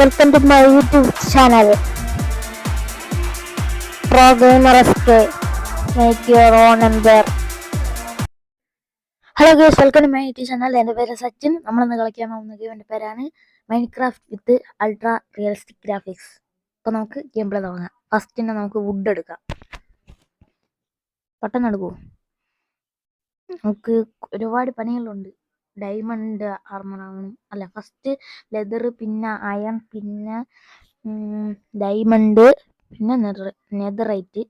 Welcome to my YouTube channel. Pro gamer make your own empire hello guys welcome to my YouTube channel എന്റെ പേര് സച്ചിൻ. നമ്മളിന്ന് കളിക്കാൻ പോകുന്ന ഗെയിമിന്റെ പേരാണ്. Minecraft with ultra realistic graphics അപ്പോൾ നമുക്ക് ഗെയിം പ്ലേ തുടങ്ങാം. ഫസ്റ്റ് തന്നെ നമുക്ക് വുഡ് എടുക്കാം. പെട്ടെന്ന് എടുക്കുമോ നമുക്ക് ഒരുപാട് പണികളുണ്ട്. ഡയമണ്ട് ആർമറാണ് അല്ല ഫസ്റ്റ് ലെതർ പിന്നെ അയൺ പിന്നെ ഡയമണ്ട് പിന്നെ നെതർ നെതറൈറ്റ്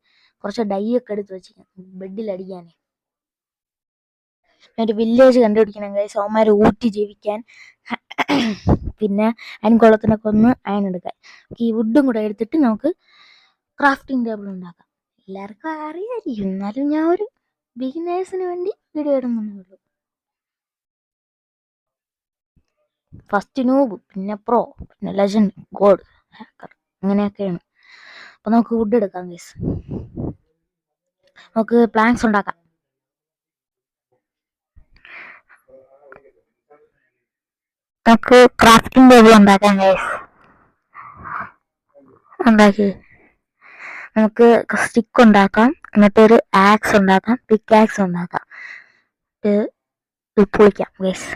കുറച്ച് ഡൈ ഒക്കെ എടുത്ത് വെച്ചിരിക്കാം ബെഡിൽ അടിക്കാൻ. ഒരു വില്ലേജ് കണ്ടുപിടിക്കണം കൈസ് അവന്മാർ ഊറ്റി ജീവിക്കാൻ. പിന്നെ അയൺ കുളത്തിനൊക്കെ ഒന്ന് അയൺ എടുക്കാൻ. ഈ വുഡും കൂടെ എടുത്തിട്ട് നമുക്ക് ക്രാഫ്റ്റിംഗ് ടേബിൾ ഉണ്ടാക്കാം. എല്ലാവർക്കും അറിയാമായിരിക്കും എന്നാലും ഞാൻ ഒരു ബിഗിനേഴ്സിന് വേണ്ടി വീഡിയോ ഇടുന്നേ ഉള്ളൂ ഫസ്റ്റ് നൂബ് പിന്നെ പ്രോ പിന്നെ ലെജൻഡ് ഗോഡ് ഹാക്കർ അങ്ങനെയൊക്കെയാണ് അപ്പൊ നമുക്ക് വുഡ് എടുക്കാം ഗൈസ് നമുക്ക് പ്ലാങ്സ് ഉണ്ടാക്കാം. നമുക്ക് ക്രാഫ്റ്റിംഗ് ടേബിൾ ഉണ്ടാക്കാം ഗൈസ് ഉണ്ടാക്കി. നമുക്ക് സ്റ്റിക്ക് ഉണ്ടാക്കാം എന്നിട്ട് ഒരു ആക്സ് ഉണ്ടാക്കാം പിക്ക് ആക്സ് ഉണ്ടാക്കാം പൊളിക്കാം ഗൈസ്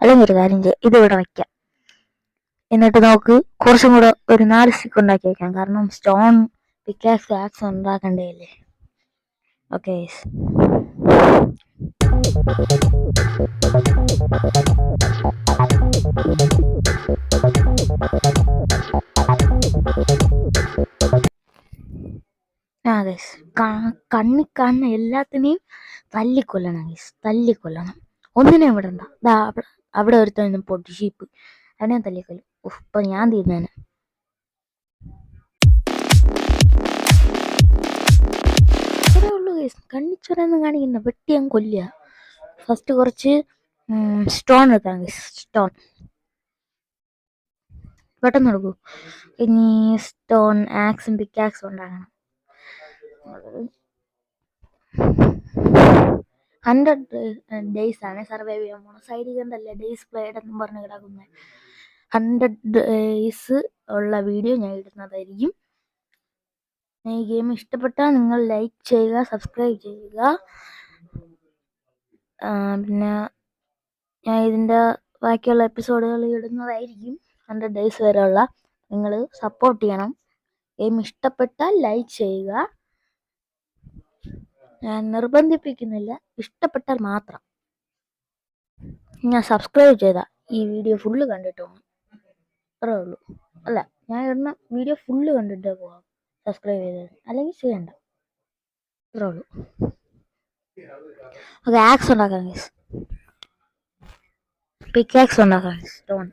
അല്ലെങ്കിൽ ഒരു കാര്യം ചെയ്യാം ഇത് ഇവിടെ വയ്ക്കാം. എന്നിട്ട് നമുക്ക് കുറച്ചും കൂടെ ഒരു നാല് സ്റ്റിക്ക് ഉണ്ടാക്കി വെക്കാം കാരണം സ്റ്റോൺ പിക്കാക്സ് ആക്സ് ഉണ്ടാക്കണ്ടേയല്ലേ ഓക്കെ ആ കണ്ണി കാണുന്ന എല്ലാത്തിനെയും തല്ലിക്കൊല്ലണം ഗൈസ് തല്ലിക്കൊല്ലണം. ഒന്നിനെ വിടണ്ട ദാ അവിടെ അവിടെ ഒരുത്തനും പൊട്ടി ഷീപ്പ് അവനെ തല്ലിക്കൊല്ലും. ഉഫ് ഇപ്പൊ ഞാൻ തീരുന്നേനെ. കാണിക്കുന്ന കണ്ണിച്ചൊരൊന്നും കാണിക്കണ്ട വെട്ടി ഞാൻ കൊല്ലുക. ഫസ്റ്റ് കുറച്ച് സ്റ്റോൺ എടുക്കാം സ്റ്റോൺ പെട്ടെന്ന് എടുക്കൂ. ഇനി സ്റ്റോൺ ആക്സും പിക്കാക്സും ഉണ്ടാക്കണം. ഹൺഡ്രഡ് ഡേയ്സ് ആണ് സർവൈവ് ചെയ്യാൻ പോകുന്നത് സൈഡിൽ കണ്ടല്ലേ ഡേയ്സ് പ്ലേഡ് എന്നും പറഞ്ഞ് കിടക്കുന്നത് ഹൺഡ്രഡ് ഡേയ്സ് ഉള്ള വീഡിയോ ഞാൻ ഇടുന്നതായിരിക്കും. ഈ ഗെയിം ഇഷ്ടപ്പെട്ടാൽ നിങ്ങൾ ലൈക്ക് ചെയ്യുക സബ്സ്ക്രൈബ് ചെയ്യുക. പിന്നെ ഞാൻ ഇതിന്റെ ബാക്കിയുള്ള എപ്പിസോഡുകൾ ഇടുന്നതായിരിക്കും. ഹൺഡ്രഡ് ഡേയ്സ് വരെയുള്ള. നിങ്ങൾ സപ്പോർട്ട് ചെയ്യണം. ഗെയിം ഇഷ്ടപ്പെട്ടാൽ ലൈക്ക് ചെയ്യുക. ഞാൻ നിർബന്ധിപ്പിക്കുന്നില്ല. ഇഷ്ടപ്പെട്ടാൽ മാത്രം. ഞാൻ സബ്സ്ക്രൈബ് ചെയ്ത ഈ വീഡിയോ ഫുള്ള് കണ്ടിട്ട് പോകും അത്രേ ഉള്ളൂ. അല്ല ഞാൻ ഇടുന്ന വീഡിയോ ഫുള്ള് കണ്ടിട്ട് പോകാം സബ്സ്ക്രൈബ് ചെയ്തത്. അല്ലെങ്കിൽ ചെയ്യണ്ട. അത്രേ ഉള്ളൂ. ഓക്കെ ആക്സ് ഉണ്ടാക്കാം ഗൈസ് പിക്ക് ആക്സ് ഉണ്ടാക്കാം സ്റ്റോൺ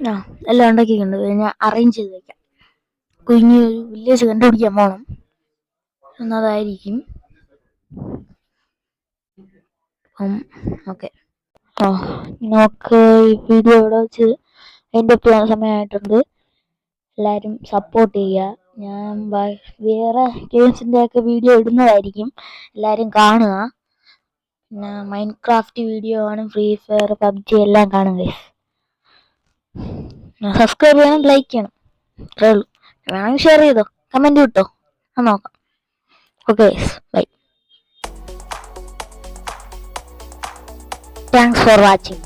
ആ എല്ലാം ഉണ്ടാക്കിയിട്ടുണ്ട്. ഞാൻ അറേഞ്ച് ചെയ്ത് വെക്കാം. കുഞ്ഞ് ഒരു വില്ലേജ് കണ്ടുപിടിക്കാൻ പോകണം എന്നതായിരിക്കും ഓക്കെ ഓ നമുക്ക് ഈ വീഡിയോ ഇവിടെ വെച്ച് എന്റെ ചെയ്യാൻ സമയമായിട്ടുണ്ട്. എല്ലാവരും സപ്പോർട്ട് ചെയ്യുക. ഞാൻ വേറെ ഗെയിംസിന്റെ ഒക്കെ വീഡിയോ ഇടുന്നതായിരിക്കും. എല്ലാവരും കാണുക. പിന്നെ മൈൻഡ് ക്രാഫ്റ്റ് വീഡിയോ ആണ് ഫ്രീ ഫയർ പബ്ജി എല്ലാം കാണുക സബ്സ്ക്രൈബ് ചെയ്യണം ലൈക്ക് ചെയ്യണം. അത്രേ ഉള്ളൂ. വേണമെങ്കിൽ ഷെയർ ചെയ്തോ? കമന്റ് കിട്ടോ അത് നോക്കാം. Okay bye thanks for watching